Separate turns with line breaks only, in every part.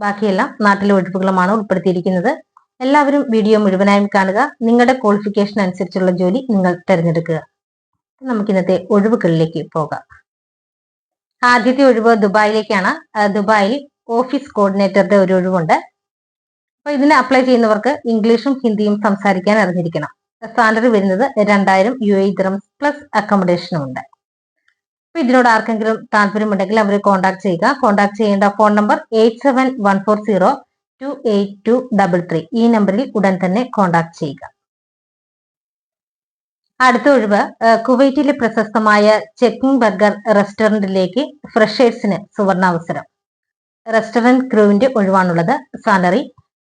ബാക്കിയെല്ലാം നാട്ടിലെ ഒഴിവുകളുമാണ് ഉൾപ്പെടുത്തിയിരിക്കുന്നത്. എല്ലാവരും വീഡിയോ മുഴുവനായും കാണുക. നിങ്ങളുടെ ക്വാളിഫിക്കേഷൻ അനുസരിച്ചുള്ള ജോലി നിങ്ങൾ തിരഞ്ഞെടുക്കുക. നമുക്ക് ഇന്നത്തെ ഒഴിവുകളിലേക്ക് പോകാം. ആദ്യത്തെ ഒഴിവ് ദുബായിലേക്കാണ്. ദുബായിൽ ഓഫീസ് കോർഡിനേറ്ററുടെ ഒരു ഒഴിവുണ്ട്. അപ്പൊ ഇതിന് അപ്ലൈ ചെയ്യുന്നവർക്ക് ഇംഗ്ലീഷും ഹിന്ദിയും സംസാരിക്കാൻ അറിഞ്ഞിരിക്കണം. സാലറി വരുന്നത് രണ്ടായിരം യു എ ദിറംസ് പ്ലസ് അക്കോമഡേഷനും ഉണ്ട്. ഇതിനോട് ആർക്കെങ്കിലും താല്പര്യമുണ്ടെങ്കിൽ അവർ കോൺടാക്ട് ചെയ്യുക. കോൺടാക്ട് ചെയ്യേണ്ട phone number eight seven one four zero two eight two double three ഈ നമ്പറിൽ ഉടൻ തന്നെ കോൺടാക്ട് ചെയ്യുക. അടുത്ത ഒഴിവ് കുവൈറ്റിലെ പ്രശസ്തമായ ചെക്കിംഗ് ബർഗർ റെസ്റ്റോറന്റിലേക്ക് ഫ്രഷേഴ്സിന് സുവർണാവസരം. റെസ്റ്റോറന്റ് ക്രൂവിന്റെ ഒഴിവാണുള്ളത്. സാലറി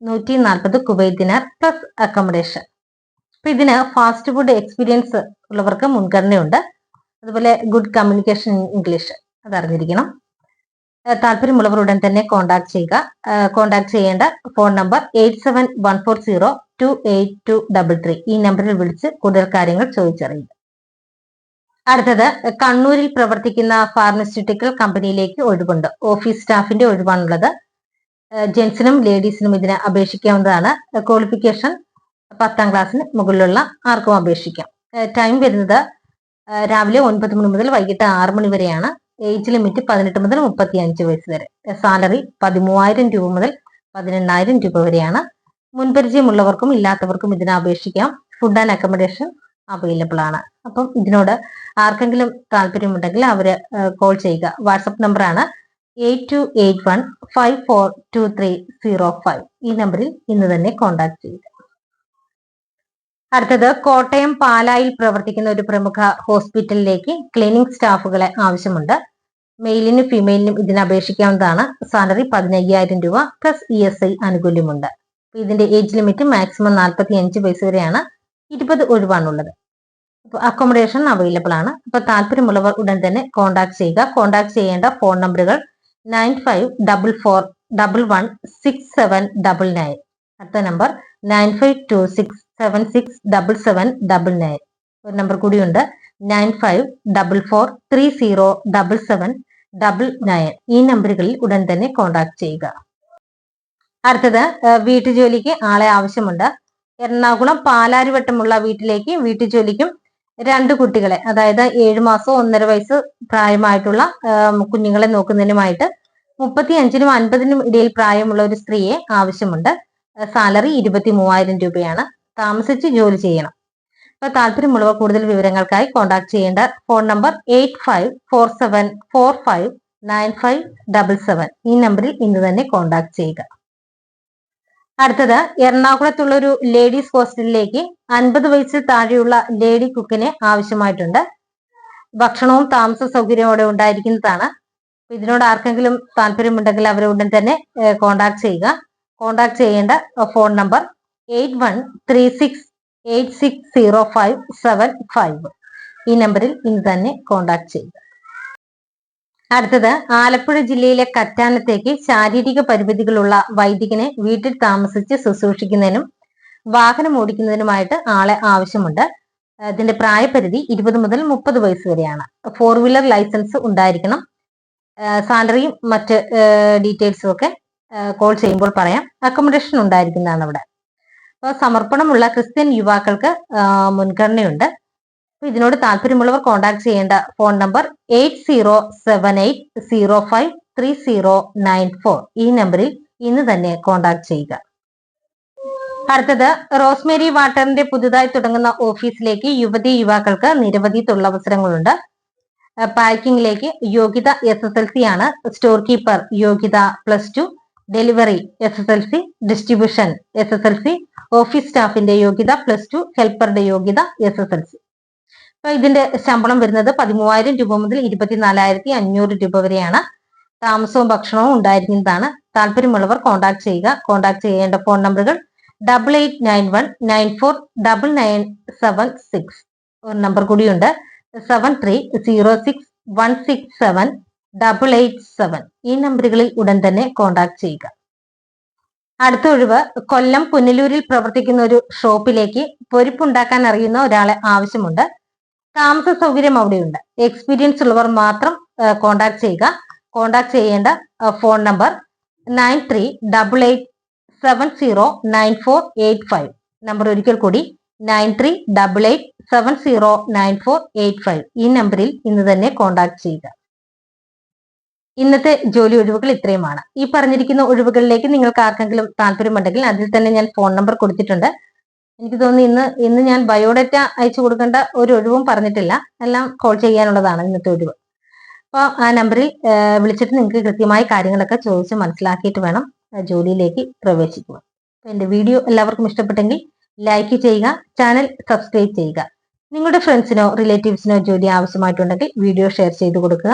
നൂറ്റി നാൽപ്പത് കുവൈറ്റ് ദിനാർ പ്ലസ് അക്കോമഡേഷൻ. അപ്പൊ ഇതിന് ഫാസ്റ്റ് ഫുഡ് എക്സ്പീരിയൻസ് ഉള്ളവർക്ക് മുൻഗണനയുണ്ട്. അതുപോലെ ഗുഡ് കമ്മ്യൂണിക്കേഷൻ ഇംഗ്ലീഷ് അത് അറിഞ്ഞിരിക്കണം താല്പര്യമുള്ളവർ ഉടൻ തന്നെ കോൺടാക്ട് ചെയ്യുക. കോൺടാക്ട് ചെയ്യേണ്ട phone number eight seven one four zero two eight two double three ഈ നമ്പറിൽ വിളിച്ച് കൂടുതൽ കാര്യങ്ങൾ ചോദിച്ചറിയുക. അടുത്തത് കണ്ണൂരിൽ പ്രവർത്തിക്കുന്ന ഫാർമസ്യൂട്ടിക്കൽ കമ്പനിയിലേക്ക് ഒഴിവുണ്ട്. ഓഫീസ് സ്റ്റാഫിന്റെ ഒഴിവാണുള്ളത്. ജെൻസിനും ലേഡീസിനും ഇതിന് അപേക്ഷിക്കാവുന്നതാണ്. ക്വാളിഫിക്കേഷൻ പത്താം ക്ലാസ്സിന് മുകളിലുള്ള ആർക്കും അപേക്ഷിക്കാം. ടൈം വരുന്നത് രാവിലെ ഒൻപത് മണി മുതൽ വൈകിട്ട് ആറ് മണി വരെയാണ് ഏജ് ലിമിറ്റ് പതിനെട്ട് മുതൽ മുപ്പത്തി അഞ്ച് വയസ്സ് വരെ. സാലറി പതിമൂവായിരം രൂപ മുതൽ പതിനെണ്ണായിരം രൂപ വരെയാണ്. മുൻപരിചയമുള്ളവർക്കും ഇല്ലാത്തവർക്കും ഇതിനെ അപേക്ഷിക്കാം. ഫുഡ് ആൻഡ് അക്കോമഡേഷൻ അവൈലബിൾ ആണ്. അപ്പം ഇതിനോട് ആർക്കെങ്കിലും താല്പര്യമുണ്ടെങ്കിൽ അവർ കോൾ ചെയ്യുക. വാട്സപ്പ് നമ്പറാണ് eight two eight one five four two three zero five ഈ നമ്പറിൽ ഇന്ന് തന്നെ കോൺടാക്ട് ചെയ്യുക. അടുത്തത് കോട്ടയം പാലായിൽ പ്രവർത്തിക്കുന്ന ഒരു പ്രമുഖ ഹോസ്പിറ്റലിലേക്ക് ക്ലീനിങ് സ്റ്റാഫുകളെ ആവശ്യമുണ്ട്. മെയിലിനും ഫീമെയിലിനും ഇതിന് അപേക്ഷിക്കാവുന്നതാണ്. സാലറി പതിനയ്യായിരം രൂപ പ്ലസ് ഇ എസ് ഐ ആനുകൂല്യമുണ്ട്. ഇതിന്റെ ഏജ് ലിമിറ്റ് മാക്സിമം നാൽപ്പത്തി അഞ്ച് വയസ്സ് വരെയാണ് ഇരുപത് ഒഴിവാണുള്ളത്. അക്കോമഡേഷൻ അവൈലബിൾ ആണ്. അപ്പൊ താല്പര്യമുള്ളവർ ഉടൻ തന്നെ കോൺടാക്ട് ചെയ്യുക. കോൺടാക്ട് ചെയ്യേണ്ട ഫോൺ നമ്പറുകൾ nine five double four double one six seven double nine അടുത്ത number nine five two six seven six double seven double nine ഒരു നമ്പർ കൂടിയുണ്ട്. Nine five double four three zero double seven double nine ഈ നമ്പറുകളിൽ ഉടൻ തന്നെ contact ചെയ്യുക. അടുത്തത് വീട്ടുജോലിക്ക് ആളെ ആവശ്യമുണ്ട്. എറണാകുളം പാലാരിവട്ടമുള്ള വീട്ടിലേക്ക് വീട്ടുജോലിക്കും രണ്ട് കുട്ടികളെ അതായത് ഏഴ് മാസം ഒന്നര വയസ്സ് പ്രായമായിട്ടുള്ള കുഞ്ഞുങ്ങളെ നോക്കുന്നതിനുമായിട്ട് മുപ്പത്തി അഞ്ചിനും അൻപതിനും ഇടയിൽ പ്രായമുള്ള ഒരു സ്ത്രീയെ ആവശ്യമുണ്ട്. സാലറി ഇരുപത്തി മൂവായിരം രൂപയാണ്. താമസിച്ച് ജോലി ചെയ്യണം. അപ്പൊ താല്പര്യമുള്ളവ കൂടുതൽ വിവരങ്ങൾക്കായി കോൺടാക്ട് ചെയ്യേണ്ട phone number eight five four seven four five nine five double seven ഈ നമ്പറിൽ ഇന്ന് തന്നെ കോൺടാക്ട് ചെയ്യുക. അടുത്തത് എറണാകുളത്തുള്ള ഒരു ലേഡീസ് ഹോസ്റ്റലിലേക്ക് അൻപത് വയസ്സിൽ താഴെയുള്ള ലേഡി കുക്കിനെ ആവശ്യമായിട്ടുണ്ട്. ഭക്ഷണവും താമസ സൗകര്യവും ഉണ്ടായിരിക്കുന്നതാണ്. ഇതിനോട് ആർക്കെങ്കിലും താല്പര്യമുണ്ടെങ്കിൽ അവരെ ഉടൻ തന്നെ കോൺടാക്ട് ചെയ്യുക. കോൺടാക്ട് ചെയ്യേണ്ട phone number eight one three six eight six zero five seven five ഈ നമ്പറിൽ ഇന്ന് തന്നെ കോൺടാക്ട് ചെയ്യുക. അടുത്തത് ആലപ്പുഴ ജില്ലയിലെ കറ്റാനത്തേക്ക് ശാരീരിക പരിമിതികളുള്ള വൈദികനെ വീട്ടിൽ താമസിച്ച് ശുശ്രൂഷിക്കുന്നതിനും വാഹനം ഓടിക്കുന്നതിനുമായിട്ട് ആളെ ആവശ്യമുണ്ട്. ഇതിന്റെ പ്രായപരിധി ഇരുപത് മുതൽ മുപ്പത് വയസ്സ് വരെയാണ്. ഫോർ വീലർ ലൈസൻസ് ഉണ്ടായിരിക്കണം. സാലറിയും മറ്റ് ഡീറ്റെയിൽസും ഒക്കെ കോൾ ചെയ്യുമ്പോൾ പറയാം. അക്കോമഡേഷൻ ഉണ്ടായിരിക്കുന്നതാണ് അവിടെ. അപ്പോൾ സമർപ്പണമുള്ള ക്രിസ്ത്യൻ യുവാക്കൾക്ക് മുൻഗണനയുണ്ട്. അപ്പോൾ ഇതിനോട് താല്പര്യമുള്ളവർ കോൺടാക്ട് ചെയ്യേണ്ട phone number eight zero seven eight zero five three zero nine four ഈ നമ്പറിൽ ഇന്ന് തന്നെ കോൺടാക്ട് ചെയ്യുക. അടുത്തത് റോസ്മേരി വാട്ടറിന്റെ പുതുതായി തുടങ്ങുന്ന ഓഫീസിലേക്ക് യുവതി യുവാക്കൾക്ക് നിരവധി തൊഴിലവസരങ്ങളുണ്ട്. പാക്കിംഗിലേക്ക് യോഗ്യത എസ് എസ് എൽ സി ആണ്. സ്റ്റോർ കീപ്പർ യോഗ്യത plus two. Delivery S S L C distribution S S L C office സ്റ്റാഫിന്റെ യോഗ്യത പ്ലസ് ടു ഹെൽപ്പറുടെ യോഗ്യത എസ് എസ് എൽ സി അപ്പൊ ഇതിന്റെ ശമ്പളം വരുന്നത് പതിമൂവായിരം രൂപ മുതൽ ഇരുപത്തിനാലായിരത്തി അഞ്ഞൂറ് രൂപ വരെയാണ്. താമസവും ഭക്ഷണവും ഉണ്ടായിരിക്കുന്നതാണ്. താല്പര്യമുള്ളവർ കോൺടാക്ട് ചെയ്യുക. കോൺടാക്ട് ചെയ്യേണ്ട ഫോൺ നമ്പറുകൾ double eight nine one nine four double nine seven six ഒരു നമ്പർ കൂടിയുണ്ട്. Seven three zero six one six seven double eight seven ഈ നമ്പറുകളിൽ ഉടൻ തന്നെ കോൺടാക്ട് ചെയ്യുക. അടുത്ത ഒഴിവ് കൊല്ലം പുനലൂരിൽ പ്രവർത്തിക്കുന്ന ഒരു ഷോപ്പിലേക്ക് പൊരിപ്പുണ്ടാക്കാൻ അറിയുന്ന ഒരാളെ ആവശ്യമുണ്ട്. താമസ സൗകര്യം അവിടെയുണ്ട്. എക്സ്പീരിയൻസ് ഉള്ളവർ മാത്രം കോൺടാക്ട് ചെയ്യുക. കോൺടാക്ട് ചെയ്യേണ്ട phone number nine three double eight seven zero nine four eight five number ഒരിക്കൽ കൂടി nine three double eight seven zero nine four eight five ഈ നമ്പറിൽ ഇന്ന് തന്നെ കോൺടാക്ട് ചെയ്യുക. ഇന്നത്തെ ജോലി ഒഴിവുകൾ ഇത്രയുമാണ്. ഈ പറഞ്ഞിരിക്കുന്ന ഒഴിവുകളിലേക്ക് നിങ്ങൾക്ക് ആർക്കെങ്കിലും താല്പര്യമുണ്ടെങ്കിൽ അതിൽ തന്നെ ഞാൻ ഫോൺ നമ്പർ കൊടുത്തിട്ടുണ്ട്. എനിക്ക് തോന്നുന്നു ഇന്ന് ഇന്ന് ഞാൻ ബയോഡേറ്റ അയച്ചു കൊടുക്കേണ്ട ഒരു ഒഴിവും പറഞ്ഞിട്ടില്ല. എല്ലാം കോൾ ചെയ്യാനുള്ളതാണ് ഇന്നത്തെ ഒഴിവ്. അപ്പോൾ ആ നമ്പറിൽ വിളിച്ചിട്ട് നിങ്ങൾക്ക് കൃത്യമായ കാര്യങ്ങളൊക്കെ ചോദിച്ച് മനസ്സിലാക്കിയിട്ട് വേണം ജോലിയിലേക്ക് പ്രവേശിക്കുക അപ്പോൾ എന്റെ വീഡിയോ എല്ലാവർക്കും ഇഷ്ടപ്പെട്ടെങ്കിൽ ലൈക്ക് ചെയ്യുക ചാനൽ സബ്സ്ക്രൈബ് ചെയ്യുക. നിങ്ങളുടെ ഫ്രണ്ട്സിനോ റിലേറ്റീവ്സിനോ ജോലി ആവശ്യമായിട്ടുണ്ടെങ്കിൽ വീഡിയോ ഷെയർ ചെയ്ത് കൊടുക്കുക.